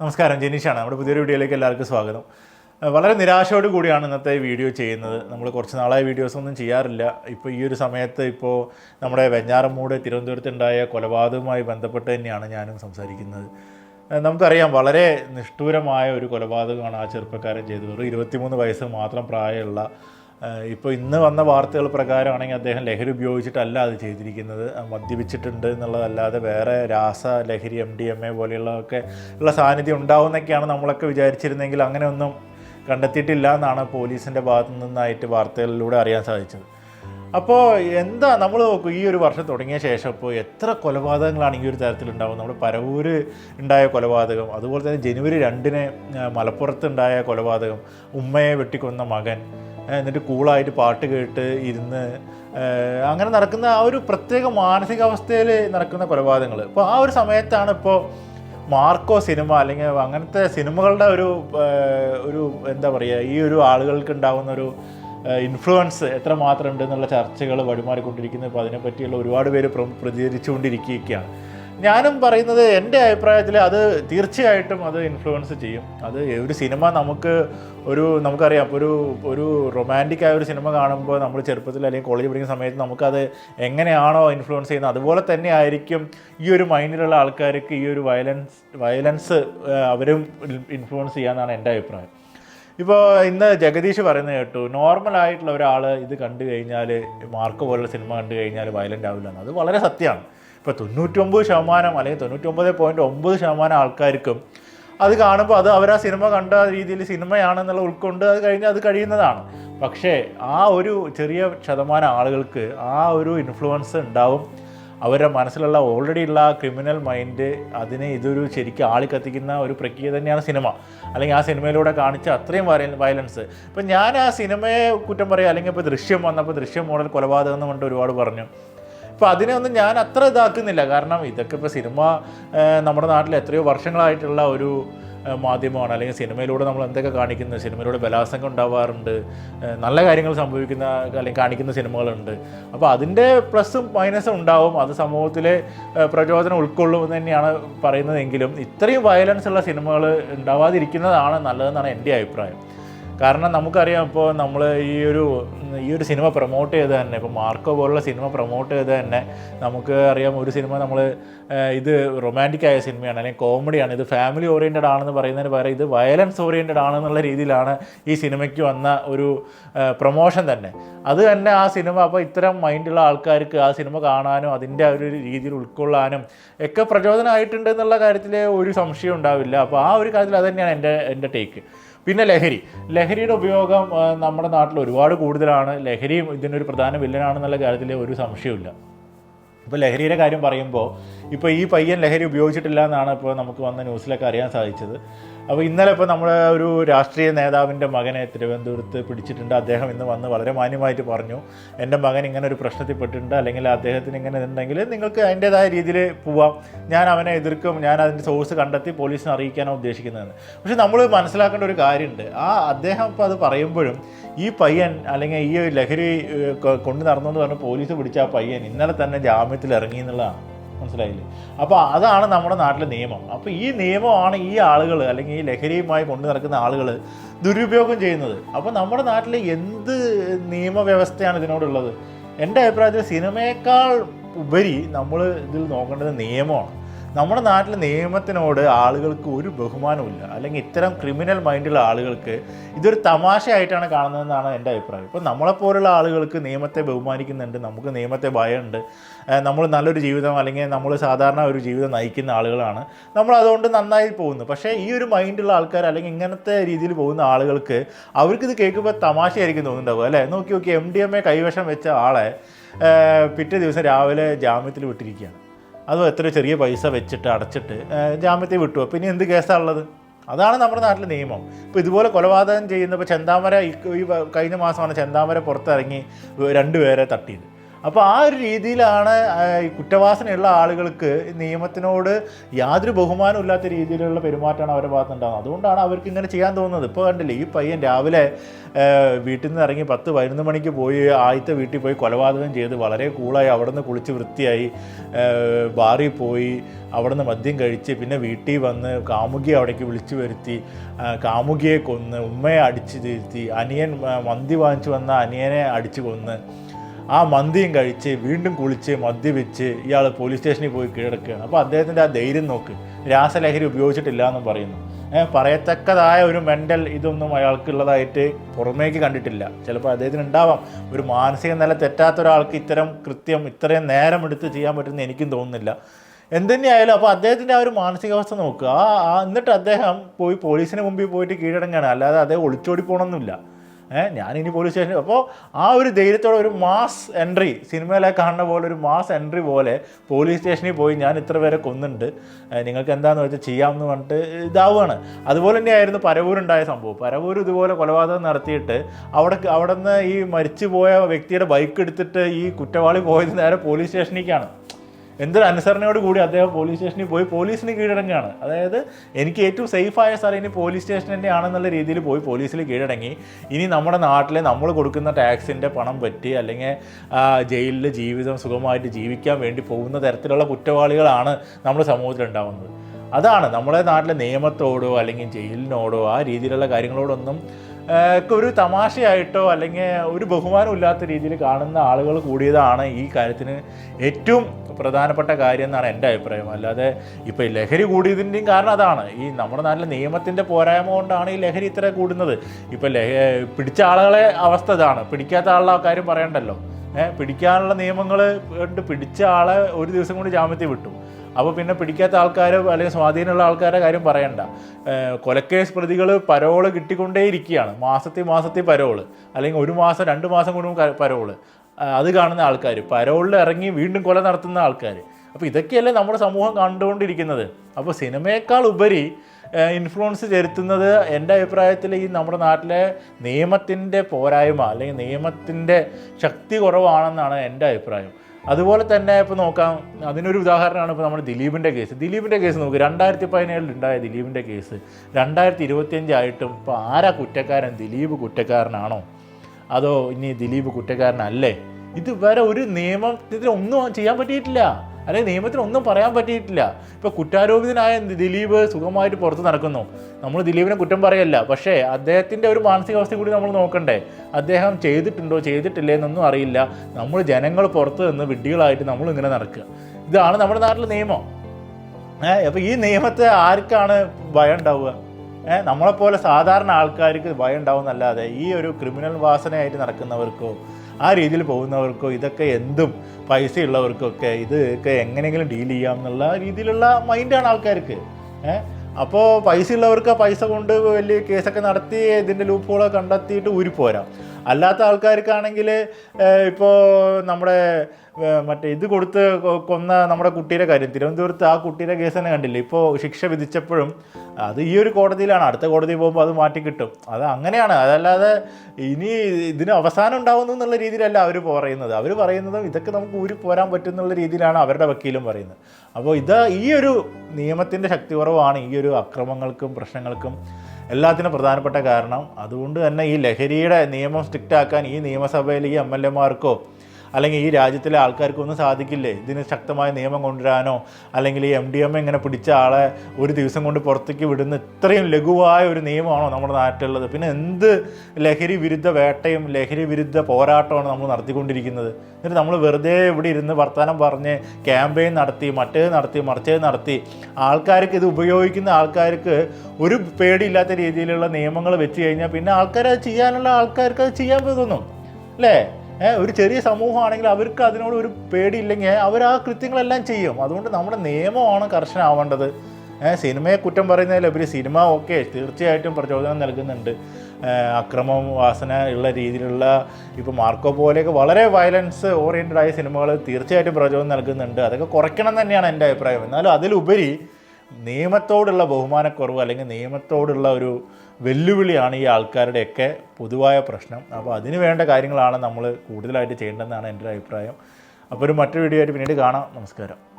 നമസ്കാരം ജനീഷാണ്. നമ്മുടെ പുതിയൊരു വീഡിയോയിലേക്ക് എല്ലാവർക്കും സ്വാഗതം. വളരെ നിരാശയോട് കൂടിയാണ് ഇന്നത്തെ വീഡിയോ ചെയ്യുന്നത്. നമ്മൾ കുറച്ച് നാളായ വീഡിയോസ് ഒന്നും ചെയ്യാറില്ല. ഇപ്പോൾ ഈ ഒരു സമയത്ത് ഇപ്പോൾ നമ്മുടെ വെഞ്ഞാറമ്മൂട് തിരുവനന്തപുരത്തുണ്ടായ കൊലപാതകവുമായി ബന്ധപ്പെട്ട് തന്നെയാണ് ഞാനും സംസാരിക്കുന്നത്. നമുക്കറിയാം വളരെ നിഷ്ഠൂരമായ ഒരു കൊലപാതകമാണ് ആ ചെറുപ്പക്കാരൻ ചെയ്തത്. ഒരു ഇരുപത്തിമൂന്ന് വയസ്സ് മാത്രം പ്രായമുള്ള ഇപ്പോൾ ഇന്ന് വന്ന വാർത്തകൾ പ്രകാരമാണെങ്കിൽ അദ്ദേഹം ലഹരി ഉപയോഗിച്ചിട്ടല്ല അത് ചെയ്തിരിക്കുന്നത്. മദ്യപിച്ചിട്ടുണ്ട് എന്നുള്ളതല്ലാതെ വേറെ രാസ ലഹരി എം ഡി എം എ പോലെയുള്ളതൊക്കെ ഉള്ള സാന്നിധ്യം ഉണ്ടാവുമെന്നൊക്കെയാണ് നമ്മളൊക്കെ വിചാരിച്ചിരുന്നെങ്കിൽ അങ്ങനെയൊന്നും കണ്ടെത്തിയിട്ടില്ല എന്നാണ് പോലീസിന്റെ ഭാഗത്തു നിന്നായിട്ട് വാർത്തകളിലൂടെ അറിയാൻ സാധിച്ചത്. അപ്പോൾ എന്താ നമ്മൾ നോക്കും ഈ ഒരു വർഷം തുടങ്ങിയ ശേഷം ഇപ്പോൾ എത്ര കൊലപാതകങ്ങളാണ് ഈ ഒരു തരത്തിലുണ്ടാവും നമ്മുടെ പരവൂര് ഉണ്ടായ കൊലപാതകം അതുപോലെ തന്നെ ജനുവരി രണ്ടിന് മലപ്പുറത്തുണ്ടായ മലപ്പുറത്ത് കൊലപാതകം ഉമ്മയെ വെട്ടിക്കൊന്ന മകൻ എന്നിട്ട് കൂളായിട്ട് പാട്ട് കേട്ട് ഇരുന്ന് അങ്ങനെ നടക്കുന്ന ആ ഒരു പ്രത്യേക മാനസികാവസ്ഥയിൽ നടക്കുന്ന കൊലപാതകങ്ങൾ. ഇപ്പോൾ ആ ഒരു സമയത്താണ് ഇപ്പോൾ മാർക്കോ സിനിമ അല്ലെങ്കിൽ അങ്ങനത്തെ സിനിമകളുടെ ഒരു ഒരു എന്താ പറയുക ഈ ഒരു ആളുകൾക്ക് ഉണ്ടാകുന്ന ഒരു ഇൻഫ്ലുവൻസ് എത്ര മാത്രം ഉണ്ട് എന്നുള്ള ചർച്ചകൾ വഴിമാറിക്കൊണ്ടിരിക്കുന്നത് ഇപ്പോൾ അതിനെപ്പറ്റിയുള്ള ഒരുപാട് പേര് പ്ര- പ്രതികരിച്ചുകൊണ്ടിരിക്കുകയാണ് ഞാനും പറയുന്നത് എന്റെ അഭിപ്രായത്തിൽ അത് തീർച്ചയായിട്ടും അത് ഇൻഫ്ലുവൻസ് ചെയ്യും. അത് ഒരു സിനിമ നമുക്ക് ഒരു നമുക്കറിയാം ഒരു ഒരു റൊമാന്റിക് ആയ ഒരു സിനിമ കാണുമ്പോൾ നമ്മൾ ചെറുപ്പത്തിൽ അല്ലെങ്കിൽ കോളേജ് പഠിക്കുന്ന സമയത്ത് നമുക്കത് എങ്ങനെയാണോ ഇൻഫ്ലുവൻസ് ചെയ്യുന്നത്. അതുപോലെ തന്നെ ആയിരിക്കും ഈ ഒരു മൈൻഡിലുള്ള ആൾക്കാർക്ക് ഈ ഒരു വയലൻസ് വയലൻസ് അവരും ഇൻഫ്ലുവൻസ് ചെയ്യാന്നാണ് എന്റെ അഭിപ്രായം. ഇപ്പോൾ ഇന്ന് ജഗദീഷ് പറയുന്നത് കേട്ടു നോർമൽ ആയിട്ടുള്ള ഒരാൾ ഇത് കണ്ടു കഴിഞ്ഞാൽ മാർക്ക് പോലുള്ള സിനിമ കണ്ടു കഴിഞ്ഞാൽ വയലന്റ് ആവില്ല എന്ന് അത് വളരെ സത്യമാണ്. ഇപ്പോൾ തൊണ്ണൂറ്റൊമ്പത് ശതമാനം അല്ലെങ്കിൽ തൊണ്ണൂറ്റൊമ്പത് പോയിന്റ് ഒമ്പത് ശതമാനം ആൾക്കാർക്കും അത് കാണുമ്പോൾ അത് അവർ ആ സിനിമ കണ്ട രീതിയിൽ സിനിമയാണെന്നുള്ള ഉൾക്കൊണ്ട് അത് കഴിഞ്ഞ് അത് കഴിയുന്നതാണ്. പക്ഷേ ആ ഒരു ചെറിയ ശതമാനം ആളുകൾക്ക് ആ ഒരു ഇൻഫ്ലുവൻസ് ഉണ്ടാവും. അവരുടെ മനസ്സിലുള്ള ഓൾറെഡി ഉള്ള ക്രിമിനൽ മൈൻഡ് അതിനെ ഇതൊരു ശരിക്കും ആളി കത്തിക്കുന്ന ഒരു പ്രക്രിയ തന്നെയാണ് സിനിമ. അല്ലെങ്കിൽ ആ സിനിമയിലൂടെ കാണിച്ച അത്രയും വയലൻസ് ഇപ്പം ഞാൻ ആ സിനിമയെ കുറ്റം പറയുക അല്ലെങ്കിൽ ഇപ്പോൾ ദൃശ്യം വന്നപ്പോൾ ദൃശ്യം മോഡൽ കൊലപാതകം എന്ന് കൊണ്ട് ഒരുപാട് പറഞ്ഞു. ഇപ്പോൾ അതിനെ ഒന്നും ഞാൻ അത്ര ഇതാക്കുന്നില്ല. കാരണം ഇതൊക്കെ ഇപ്പോൾ സിനിമ നമ്മുടെ നാട്ടിൽ എത്രയോ വർഷങ്ങളായിട്ടുള്ള ഒരു മാധ്യമമാണ്. അല്ലെങ്കിൽ സിനിമയിലൂടെ നമ്മൾ എന്തൊക്കെ കാണിക്കുന്നു സിനിമയിലൂടെ ബലാത്സംഗം ഉണ്ടാവാറുണ്ട് നല്ല കാര്യങ്ങൾ സംഭവിക്കുന്ന അല്ലെങ്കിൽ കാണിക്കുന്ന സിനിമകളുണ്ട്. അപ്പോൾ അതിന്റെ പ്ലസും മൈനസും ഉണ്ടാവും. അത് സമൂഹത്തിലെ പ്രചോദനം പ്രചോദനം ഉൾക്കൊള്ളുമെന്ന് തന്നെയാണ് പറയുന്നതെങ്കിലും ഇത്രയും വയലൻസ് ഉള്ള സിനിമകൾ ഉണ്ടാവാതിരിക്കുന്നതാണ് നല്ലതെന്നാണ് എന്റെ അഭിപ്രായം. കാരണം നമുക്കറിയാം ഇപ്പോൾ നമ്മൾ ഈ ഒരു ഈ ഒരു സിനിമ പ്രൊമോട്ട് ചെയ്ത് തന്നെ ഇപ്പോൾ മാർക്കോ പോലുള്ള സിനിമ പ്രൊമോട്ട് ചെയ്ത് തന്നെ നമുക്ക് അറിയാം ഒരു സിനിമ നമ്മൾ ഇത് റൊമാന്റിക് ആയ സിനിമയാണ് അല്ലെങ്കിൽ കോമഡിയാണ് ഇത് ഫാമിലി ഓറിയന്റഡ് ആണെന്ന് പറയുന്നതിന് പകരം ഇത് വയലൻസ് ഓറിയന്റഡ് ആണെന്നുള്ള രീതിയിലാണ് ഈ സിനിമയ്ക്ക് വന്ന ഒരു പ്രൊമോഷൻ തന്നെ. അത് തന്നെ ആ സിനിമ അപ്പോൾ ഇത്തരം മൈൻഡുള്ള ആൾക്കാർക്ക് ആ സിനിമ കാണാനും അതിന്റെ ഒരു രീതിയിൽ ഉൾക്കൊള്ളാനും ഒക്കെ പ്രചോദനമായിട്ടുണ്ട് എന്നുള്ള കാര്യത്തിൽ ഒരു സംശയം ഉണ്ടാവില്ല. അപ്പോൾ ആ ഒരു കാര്യത്തിൽ അത് തന്നെയാണ് എന്റെ എന്റെ ടേക്ക് പിന്നെ ലഹരി ലഹരിയുടെ ഉപയോഗം നമ്മുടെ നാട്ടിൽ ഒരുപാട് കൂടുതലാണ്. ലഹരിയും ഇതിനൊരു പ്രധാന വില്ലനാണെന്നുള്ള കാര്യത്തിൽ ഒരു സംശയമില്ല ഇപ്പോൾ ലഹരിയുടെ കാര്യം പറയുമ്പോൾ ഇപ്പോൾ ഈ പയ്യൻ ലഹരി ഉപയോഗിച്ചിട്ടില്ല എന്നാണ് ഇപ്പോൾ നമുക്ക് വന്ന ന്യൂസിലൊക്കെ അറിയാൻ സാധിച്ചത്. അപ്പോൾ ഇന്നലെ ഇപ്പോൾ നമ്മുടെ ഒരു രാഷ്ട്രീയ നേതാവിന്റെ മകനെ തിരുവനന്തപുരത്ത് പിടിച്ചിട്ടുണ്ട്. അദ്ദേഹം ഇന്ന് വന്ന് വളരെ മാന്യമായിട്ട് പറഞ്ഞു. എന്റെ മകൻ ഇങ്ങനെ ഒരു പ്രശ്നത്തിൽ പെട്ടിട്ടുണ്ട്. അല്ലെങ്കിൽ അദ്ദേഹത്തിന് ഇങ്ങനെ ഉണ്ടെങ്കിൽ നിങ്ങൾക്ക് അതിന്റേതായ രീതിയിൽ പോവാം. ഞാൻ അവനെ എതിർക്കും. ഞാൻ അതിന്റെ സോഴ്സ് കണ്ടെത്തി പോലീസിനെ അറിയിക്കാനാണ് ഉദ്ദേശിക്കുന്നതെന്ന്. പക്ഷെ നമ്മൾ മനസ്സിലാക്കേണ്ട ഒരു കാര്യമുണ്ട്. ആ അദ്ദേഹം ഇപ്പോൾ അത് പറയുമ്പോഴും ഈ പയ്യൻ അല്ലെങ്കിൽ ഈ ഒരു ലഹരി കൊണ്ട് നടന്നു എന്ന് പറഞ്ഞ് പോലീസ് പിടിച്ച ആ പയ്യൻ ഇന്നലെ തന്നെ ജാമ്യത്തിൽ ഇറങ്ങി എന്നുള്ളതാണ്. മനസ്സിലായില്ലേ? അപ്പോൾ അതാണ് നമ്മുടെ നാട്ടിലെ നിയമം. അപ്പോൾ ഈ നിയമമാണ് ഈ ആളുകൾ അല്ലെങ്കിൽ ഈ ലഹരിയുമായി കൊണ്ടു നടക്കുന്ന ആളുകൾ ദുരുപയോഗം ചെയ്യുന്നത്. അപ്പോൾ നമ്മുടെ നാട്ടിൽ എന്ത് നിയമവ്യവസ്ഥയാണ് ഇതിനോടുള്ളത്? എന്റെ അഭിപ്രായത്തിൽ സിനിമയേക്കാൾ ഉപരി നമ്മൾ ഇതിൽ നോക്കേണ്ടത് നിയമമാണ്. നമ്മുടെ നാട്ടിൽ നിയമത്തിനോട് ആളുകൾക്ക് ഒരു ബഹുമാനമില്ല അല്ലെങ്കിൽ ഇത്തരം ക്രിമിനൽ മൈൻഡുള്ള ആളുകൾക്ക് ഇതൊരു തമാശയായിട്ടാണ് കാണുന്നതെന്നാണ് എന്റെ അഭിപ്രായം. ഇപ്പോൾ നമ്മളെപ്പോലുള്ള ആളുകൾക്ക് നിയമത്തെ ബഹുമാനിക്കുന്നുണ്ട് നമുക്ക് നിയമത്തെ ഭയമുണ്ട് നമ്മൾ നല്ലൊരു ജീവിതം അല്ലെങ്കിൽ നമ്മൾ സാധാരണ ഒരു ജീവിതം നയിക്കുന്ന ആളുകളാണ്. നമ്മൾ അതുകൊണ്ട് നന്നായി പോകുന്നു. പക്ഷേ ഈ ഒരു മൈൻഡുള്ള ആൾക്കാർ അല്ലെങ്കിൽ ഇങ്ങനത്തെ രീതിയിൽ പോകുന്ന ആളുകൾക്ക് അവർക്കിത് കേൾക്കുമ്പോൾ തമാശയായിരിക്കും തോന്നുന്നുണ്ടാവുക അല്ലേ? നോക്കി നോക്കി എം ഡി എം എ കൈവശം വെച്ച ആളെ പിറ്റേ ദിവസം രാവിലെ ജാമ്യത്തിൽ വിട്ടിരിക്കുകയാണ്. അതും എത്ര ചെറിയ പൈസ വെച്ചിട്ട് അടച്ചിട്ട് ജാമ്യത്തെ വിട്ടു. പിന്നെ എന്ത് കേസാണുള്ളത്? അതാണ് നമ്മുടെ നാട്ടിലെ നിയമം. ഇപ്പോൾ ഇതുപോലെ കൊലപാതകം ചെയ്യുന്ന ഇപ്പോൾ ചെന്താമര ഈ കഴിഞ്ഞ മാസമാണ് ചെന്താമര പുറത്തിറങ്ങി രണ്ടുപേരെ തട്ടിയത്. അപ്പോൾ ആ ഒരു രീതിയിലാണ് കുറ്റവാസനയുള്ള ആളുകൾക്ക് നിയമത്തിനോട് യാതൊരു ബഹുമാനവും ഇല്ലാത്ത രീതിയിലുള്ള പെരുമാറ്റമാണ് അവരുടെ ഭാഗത്ത് ഉണ്ടാകുന്നത് അതുകൊണ്ടാണ് അവർക്ക് ഇങ്ങനെ ചെയ്യാൻ തോന്നുന്നത്. ഇപ്പോൾ കണ്ടില്ലേ ഈ പയ്യൻ രാവിലെ വീട്ടിൽ നിന്ന് ഇറങ്ങി പത്ത് പതിനൊന്ന് മണിക്ക് പോയി ആദ്യത്തെ വീട്ടിൽ പോയി കൊലപാതകം ചെയ്ത് വളരെ കൂളായി അവിടെ നിന്ന് കുളിച്ച് വൃത്തിയായി ബാറിൽ പോയി അവിടെ നിന്ന് മദ്യം കഴിച്ച് പിന്നെ വീട്ടിൽ വന്ന് കാമുകിയെ അവിടേക്ക് വിളിച്ചു വരുത്തി കാമുകിയെ കൊന്ന് ഉമ്മയെ അടിച്ചു തിരുത്തി അനിയൻ മന്തി വാങ്ങിച്ചു വന്ന അനിയനെ അടിച്ചു കൊന്ന് ആ മന്തിയും കഴിച്ച് വീണ്ടും കുളിച്ച് മദ്യപിച്ച് ഇയാൾ പോലീസ് സ്റ്റേഷനിൽ പോയി കീഴടക്കുകയാണ്. അപ്പോൾ അദ്ദേഹത്തിന്റെ ആ ധൈര്യം നോക്ക്. രാസലഹരി ഉപയോഗിച്ചിട്ടില്ല എന്നും പറയുന്നു. പറയത്തക്കതായ ഒരു മെന്റൽ ഇതൊന്നും അയാൾക്കുള്ളതായിട്ട് പുറമേക്ക് കണ്ടിട്ടില്ല. ചിലപ്പോൾ അദ്ദേഹത്തിന് ഉണ്ടാവാം ഒരു മാനസിക നില തെറ്റാത്ത ഒരാൾക്ക് ഇത്തരം കൃത്യം ഇത്രയും നേരം എടുത്ത് ചെയ്യാൻ പറ്റുമെന്ന് എനിക്കും തോന്നുന്നില്ല. എന്തുതന്നെയായാലും അപ്പോൾ അദ്ദേഹത്തിന്റെ ആ ഒരു മാനസികാവസ്ഥ നോക്കുക ആ എന്നിട്ട് അദ്ദേഹം പോയി പോലീസിന് മുമ്പിൽ പോയിട്ട് കീഴടങ്ങുകയാണ്. അല്ലാതെ അദ്ദേഹം ഒളിച്ചോടി പോകണമെന്നില്ല ഏഹ് ഇനി പോലീസ് സ്റ്റേഷൻ അപ്പോൾ ആ ഒരു ധൈര്യത്തോടെ ഒരു മാസ് എൻട്രി സിനിമയിലെ കാണുന്ന പോലെ ഒരു മാസ് എൻട്രി പോലെ പോലീസ് സ്റ്റേഷനിൽ പോയി ഞാൻ ഇത്ര പേരെ കൊന്നുണ്ട് നിങ്ങൾക്ക് എന്താണെന്ന് വെച്ചാൽ ചെയ്യാമെന്ന് പറഞ്ഞിട്ട് ഇതാവുകയാണ്. അതുപോലെ തന്നെയായിരുന്നു പരവൂരുണ്ടായ സംഭവം. പരവൂർ ഇതുപോലെ കൊലപാതകം നടത്തിയിട്ട് അവിടെ അവിടെ നിന്ന് ഈ മരിച്ചു പോയ വ്യക്തിയുടെ ബൈക്ക് എടുത്തിട്ട് ഈ കുറ്റവാളി പോയത് നേരെ പോലീസ് സ്റ്റേഷനിലേക്കാണ്. എന്തൊരു അനുസരണയോട് കൂടി അദ്ദേഹം പോലീസ് സ്റ്റേഷനിൽ പോയി പോലീസിന് കീഴടങ്ങുകയാണ്. അതായത് എനിക്ക് ഏറ്റവും സേഫായ സ്ഥലം ഇനി പോലീസ് സ്റ്റേഷൻ തന്നെയാണെന്നുള്ള രീതിയിൽ പോയി പോലീസിൽ കീഴടങ്ങി. ഇനി നമ്മുടെ നാട്ടിൽ നമ്മൾ കൊടുക്കുന്ന ടാക്സിന്റെ പണം പറ്റി അല്ലെങ്കിൽ ജയിലിൽ ജീവിതം സുഖമായിട്ട് ജീവിക്കാൻ വേണ്ടി പോകുന്ന തരത്തിലുള്ള കുറ്റവാളികളാണ് നമ്മുടെ സമൂഹത്തിൽ ഉണ്ടാകുന്നത് അതാണ് നമ്മുടെ നാട്ടിലെ നിയമത്തോടോ അല്ലെങ്കിൽ ജയിലിനോടോ ആ രീതിയിലുള്ള കാര്യങ്ങളോടൊന്നും ഒരു തമാശയായിട്ടോ അല്ലെങ്കിൽ ഒരു ബഹുമാനം ഇല്ലാത്ത രീതിയിൽ കാണുന്ന ആളുകൾ കൂടിയതാണ് ഈ കാര്യത്തിന് ഏറ്റവും പ്രധാനപ്പെട്ട കാര്യം എന്നാണ് എന്റെ അഭിപ്രായം. അല്ലാതെ ഇപ്പോൾ ഈ ലഹരി കൂടിയതിന്റെയും കാരണം അതാണ്. ഈ നമ്മുടെ നാട്ടിലെ നിയമത്തിന്റെ പോരായ്മ കൊണ്ടാണ് ഈ ലഹരി ഇത്ര കൂടുന്നത്. ഇപ്പോൾ ലഹ പിടിച്ച ആളുകളെ അവസ്ഥ ഇതാണ്. പിടിക്കാത്ത ആളുടെ കാര്യം പറയണ്ടല്ലോ. പിടിക്കാനുള്ള നിയമങ്ങൾ കൊണ്ട് പിടിച്ച ആളെ ഒരു ദിവസം കൊണ്ട് ജാമ്യത്തിൽ വിട്ടു. അപ്പോൾ പിന്നെ പിടിക്കാത്ത ആൾക്കാർ അല്ലെങ്കിൽ സ്വാധീനമുള്ള ആൾക്കാരുടെ കാര്യം പറയണ്ട. കൊലക്കേസ് പ്രതികൾ പരോൾ കിട്ടിക്കൊണ്ടേയിരിക്കുകയാണ്. മാസത്തിൽ മാസത്തിൽ പരോൾ. അല്ലെങ്കിൽ ഒരു മാസം രണ്ട് മാസം കൂടുമ്പോൾ പരോൾ. അത് കാണുന്ന ആൾക്കാർ പരോളിൽ ഇറങ്ങി വീണ്ടും കൊല നടത്തുന്ന ആൾക്കാർ അപ്പോൾ ഇതൊക്കെയല്ലേ നമ്മുടെ സമൂഹം കണ്ടുകൊണ്ടിരിക്കുന്നത്. അപ്പോൾ സിനിമയേക്കാൾ ഉപരി ഇൻഫ്ലുവൻസ് ചെലുത്തുന്നത് എന്റെ അഭിപ്രായത്തിൽ ഈ നമ്മുടെ നാട്ടിലെ നിയമത്തിന്റെ പോരായ്മ അല്ലെങ്കിൽ നിയമത്തിന്റെ ശക്തി കുറവാണെന്നാണ് എന്റെ അഭിപ്രായം. അതുപോലെ തന്നെ ഇപ്പോൾ നോക്കാം അതിനൊരു ഉദാഹരണമാണ് ഇപ്പോൾ നമ്മുടെ ദിലീപിന്റെ കേസ്. ദിലീപിന്റെ കേസ് നോക്ക് രണ്ടായിരത്തി പതിനേഴിൽ ഉണ്ടായ ദിലീപിന്റെ കേസ്. രണ്ടായിരത്തി ഇരുപത്തിയഞ്ചായിട്ടും ഇപ്പോൾ ആരാ കുറ്റക്കാരൻ? ദിലീപ് കുറ്റക്കാരനാണോ? അതോ ഇനി ദിലീപ് കുറ്റക്കാരനല്ലേ? ഇതുവരെ ഒരു നിയമത്തിന് ഒന്നും ചെയ്യാൻ പറ്റിയിട്ടില്ല. അല്ലെങ്കിൽ നിയമത്തിന് ഒന്നും പറയാൻ പറ്റിയിട്ടില്ല. ഇപ്പോൾ കുറ്റാരോപിതനായ ദിലീപ് സുഖമായിട്ട് പുറത്ത് നടക്കുന്നു. നമ്മൾ ദിലീപിനെ കുറ്റം പറയല്ല. പക്ഷേ അദ്ദേഹത്തിന്റെ ഒരു മാനസികാവസ്ഥ കൂടി നമ്മൾ നോക്കണ്ടേ. അദ്ദേഹം ചെയ്തിട്ടുണ്ടോ ചെയ്തിട്ടില്ലേ എന്നൊന്നും അറിയില്ല. നമ്മൾ ജനങ്ങൾ പുറത്ത് നിന്ന് വിഡ്ഢികളായിട്ട് നമ്മൾ ഇങ്ങനെ നടക്കുക. ഇതാണ് നമ്മുടെ നാട്ടിലെ നിയമം. ഏഹ് അപ്പോൾ ഈ നിയമത്തെ ആർക്കാണ് ഭയം ഉണ്ടാവുക? ഏഹ് നമ്മളെപ്പോലെ സാധാരണ ആൾക്കാർക്ക് ഭയം ഉണ്ടാവുന്നല്ലാതെ ഈ ഒരു ക്രിമിനൽ വാസനയായിട്ട് നടക്കുന്നവർക്കോ ആ രീതിയിൽ പോകുന്നവർക്കോ ഇതൊക്കെ എന്തും പൈസ ഉള്ളവർക്കൊക്കെ ഇതൊക്കെ എങ്ങനെയെങ്കിലും ഡീൽ ചെയ്യാം എന്നുള്ള രീതിയിലുള്ള മൈൻഡാണ് ആൾക്കാർക്ക്. ഏഹ് അപ്പോൾ പൈസ ഉള്ളവർക്ക് പൈസ കൊണ്ട് വലിയ കേസൊക്കെ നടത്തി ഇതിന്റെ ലൂപ്പുകളൊക്കെ കണ്ടെത്തിയിട്ട് ഊരിപ്പോരാം. അല്ലാത്ത ആൾക്കാർക്കാണെങ്കിൽ ഇപ്പോൾ നമ്മുടെ മറ്റേ ഇത് കൊടുത്ത് കൊന്ന നമ്മുടെ കുട്ടിയുടെ കാര്യം. തിരുവനന്തപുരത്ത് ആ കുട്ടിയുടെ കേസ് തന്നെ കണ്ടില്ല? ഇപ്പോൾ ശിക്ഷ വിധിച്ചപ്പോഴും അത് ഈ ഒരു കോടതിയിലാണ്. അടുത്ത കോടതി പോകുമ്പോൾ അത് മാറ്റി കിട്ടും. അത് അങ്ങനെയാണ്. അതല്ലാതെ ഇനി ഇതിന് അവസാനം ഉണ്ടാവുന്നു എന്നുള്ള രീതിയിലല്ല അവർ പറയുന്നത്. അവർ പറയുന്നതും ഇതൊക്കെ നമുക്ക് ഊരി പോരാൻ പറ്റും എന്നുള്ള രീതിയിലാണ് അവരുടെ വക്കീലും പറയുന്നത്. അപ്പോൾ ഇത് ഈ ഒരു നിയമത്തിന്റെ ശക്തി കുറവാണ്. ഈ ഒരു അക്രമങ്ങൾക്കും പ്രശ്നങ്ങൾക്കും എല്ലാത്തിനും പ്രധാനപ്പെട്ട കാരണം. അതുകൊണ്ട് തന്നെ ഈ ലഹരിയുടെ നിയമം സ്ട്രിക്റ്റ് ആക്കാൻ ഈ നിയമസഭയിൽ ഈ എം എൽ എമാർക്കോ അല്ലെങ്കിൽ ഈ രാജ്യത്തിലെ ആൾക്കാർക്കൊന്നും സാധിക്കില്ലേ? ഇതിന് ശക്തമായ നിയമം കൊണ്ടുവരാനോ അല്ലെങ്കിൽ ഈ എം ഡി എം ഇങ്ങനെ പിടിച്ച ആളെ ഒരു ദിവസം കൊണ്ട് പുറത്തേക്ക് വിടുന്ന ഇത്രയും ലഘുവായ ഒരു നിയമമാണോ നമ്മുടെ നാട്ടിലുള്ളത്? പിന്നെ എന്ത് ലഹരി വിരുദ്ധ വേട്ടയും ലഹരി വിരുദ്ധ പോരാട്ടമാണ് നമ്മൾ നടത്തിക്കൊണ്ടിരിക്കുന്നത്? എന്നിട്ട് നമ്മൾ വെറുതെ ഇവിടെ ഇരുന്ന് വർത്തമാനം പറഞ്ഞ് ക്യാമ്പയിൻ നടത്തി മറ്റേത് നടത്തി മറിച്ചത് നടത്തി. ആൾക്കാർക്ക് ഇത് ഉപയോഗിക്കുന്ന ആൾക്കാർക്ക് ഒരു പേടിയില്ലാത്ത രീതിയിലുള്ള നിയമങ്ങൾ വെച്ച് കഴിഞ്ഞാൽ പിന്നെ ആൾക്കാർ അത് ചെയ്യാനുള്ള ആൾക്കാർക്ക് അത് ചെയ്യാൻ തോന്നും. അല്ലേ? ഒരു ചെറിയ സമൂഹമാണെങ്കിൽ അവർക്ക് അതിനോട് ഒരു പേടിയില്ലെങ്കിൽ അവർ ആ കൃത്യങ്ങളെല്ലാം ചെയ്യും. അതുകൊണ്ട് നമ്മുടെ നിയമമാണ് കർശനമാവേണ്ടത് സിനിമയെ കുറ്റം പറയുന്നതിലുപരി സിനിമ ഓക്കെ തീർച്ചയായിട്ടും പ്രചോദനം നൽകുന്നുണ്ട്. അക്രമം വാസന ഉള്ള രീതിയിലുള്ള ഇപ്പോൾ മാർക്കോ പോലെയൊക്കെ വളരെ വയലൻസ് ഓറിയന്റഡ് ആയ സിനിമകൾ തീർച്ചയായിട്ടും പ്രചോദനം നൽകുന്നുണ്ട്. അതൊക്കെ കുറയ്ക്കണം തന്നെയാണ് എന്റെ അഭിപ്രായം. എന്നാലും അതിലുപരി നിയമത്തോടുള്ള ബഹുമാനക്കുറവ് അല്ലെങ്കിൽ നിയമത്തോടുള്ള ഒരു വെല്ലുവിളിയാണ് ഈ ആൾക്കാരുടെയൊക്കെ പൊതുവായ പ്രശ്നം. അപ്പോൾ അതിന് വേണ്ട കാര്യങ്ങളാണ് നമ്മൾ കൂടുതലായിട്ട് ചെയ്യേണ്ടതെന്നാണ് എന്റെ അഭിപ്രായം. അപ്പോൾ ഒരു മറ്റൊരു വീഡിയോ ആയിട്ട് പിന്നീട് കാണാം. നമസ്കാരം.